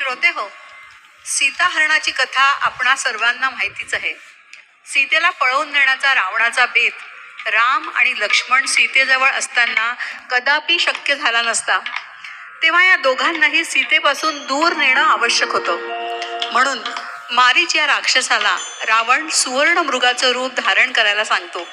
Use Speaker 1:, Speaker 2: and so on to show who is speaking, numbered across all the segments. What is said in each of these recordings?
Speaker 1: श्रोते हो सीताहरणाची कथा आपणा सर्वांना माहितीच आहे. सीतेला पळवून नेण्याचा रावणाचा बेत राम आणि लक्ष्मण सीतेजवळ असताना कदापि शक्य झाला नसता. तेव्हा या दोघांनाही सीतेपासून दूर नेणं आवश्यक होतं. म्हणून मारीच या राक्षसाला रावण सुवर्ण मृगाचं रूप धारण करायला सांगतो.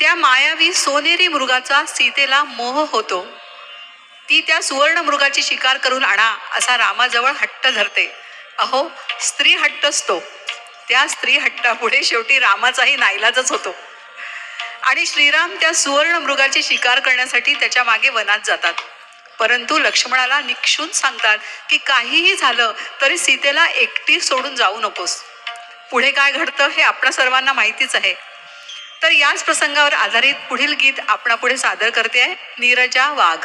Speaker 1: त्या मायावी सोनेरी मृगाचा सीतेला मोह होतो. ती त्या सुवर्ण मृगाची शिकार करून आणा असा रामाजवळ हट्ट धरते. अहो स्त्री हट्ट असतो. त्या स्त्री हट्टापुढे शेवटी रामाचाही नाईलाजच होतो. आणि श्रीराम त्या सुवर्ण मृगाची शिकार करण्यासाठी त्याच्यामागे वनात जातात. परंतु लक्ष्मणाला निक्षून सांगतात की काहीही झालं तरी सीतेला एकटी सोडून जाऊ नकोस. पुढे काय घडतं हे आपणा सर्वांना माहितीच आहे. तर याच प्रसंगावर आधारित पुढील गीत आपणापुढे सादर करते. आहे नीरजा वाघ.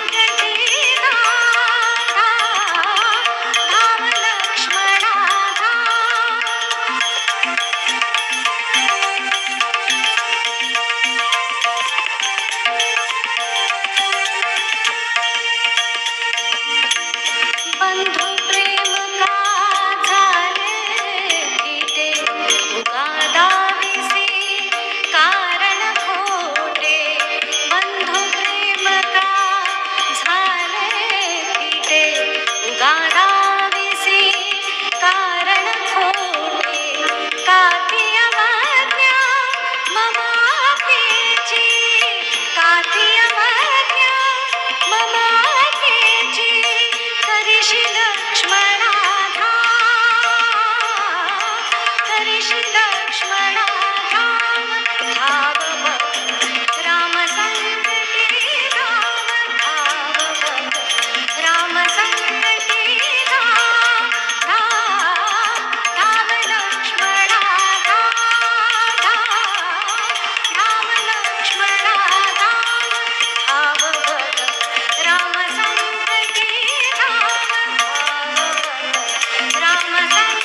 Speaker 2: más allá.